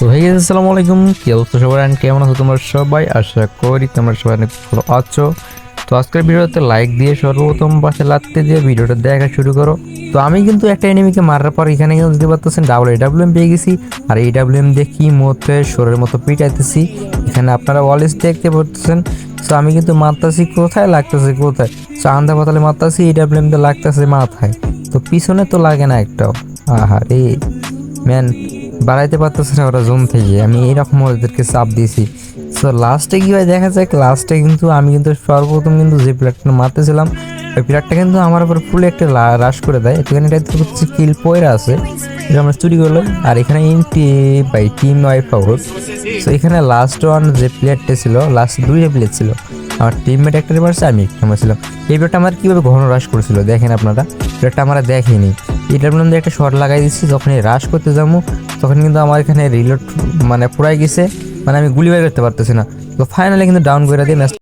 তো হয়ে গেছে আসসালামু আলাইকুম। কি অবস্থা সবার? And কেমন আছো তোমরা সবাই? আশা করি তোমরা সবাই অনেক ভালো আছো। তো আজকের ভিডিওতে লাইক দিয়ে সর্বপ্রথম পাশে লাগতে দিয়ে ভিডিওটা দেখা শুরু করো। তো আমি কিন্তু একটা এনিমিকে মারার পর এখানে কিন্তু দেখতে পাচ্ছেন ডাবল এডাব্লিউএম পেয়ে গেছি। আর এডাব্লিউএম দিয়ে কি মধ্যে সরের মতো পিটাইতেছি, এখানে আপনারা অলওয়েজ দেখতে পাচ্ছেন। তো আমি কিন্তু মারতাছি কোথায়? লাগতেছে কোথায়? তো আন্দা পাতালে মারতাছি এডাব্লিউএম দিয়ে লাগতেছে মাথায়। তো পিছনে তো লাগে না একটাও। আহা রে ম্যান বাড়াইতে পারতেছে না ওরা জোন থেকে। আমি এইরকম ওদেরকে চাপ দিয়েছি। সো লাস্টে কি হয়, দেখা যাক লাস্টে কিন্তু আমি কিন্তু সর্বপ্রথম কিন্তু যে প্লেয়ারটা মারতেছিলাম, ওই প্লেয়ারটা কিন্তু আমার উপর ফুল একটা রাশ করে দেয়। এখানে এটা হচ্ছে কিল পয়রা আছে, এটা আমরা চুরি করলাম। আর এখানে ENT by team wife out so এখানে লাস্ট ওয়ান যে প্লেয়ারটা ছিল লাস্ট দুইটা প্লেয়ার ছিল, আমার টিমমেট একটা মারছে আমি একটা মারছিলাম এই প্লেয়ারটা আমার কীভাবে ঘন রাশ করেছিল, দেখেন আপনারা। প্লেয়ারটা আমরা দেখেনি। এটার মধ্যে একটা শর্ট লাগাই দিচ্ছি, যখনই রাশ করতে যাব, তখন কিন্তু আমার এখানে রিলোড মানে পুরাই গেছে মানে আমি গুলি বাই করতে পারতেছি না। তো ফাইনালি কিন্তু ডাউন করে দিয়ে ম্যাচ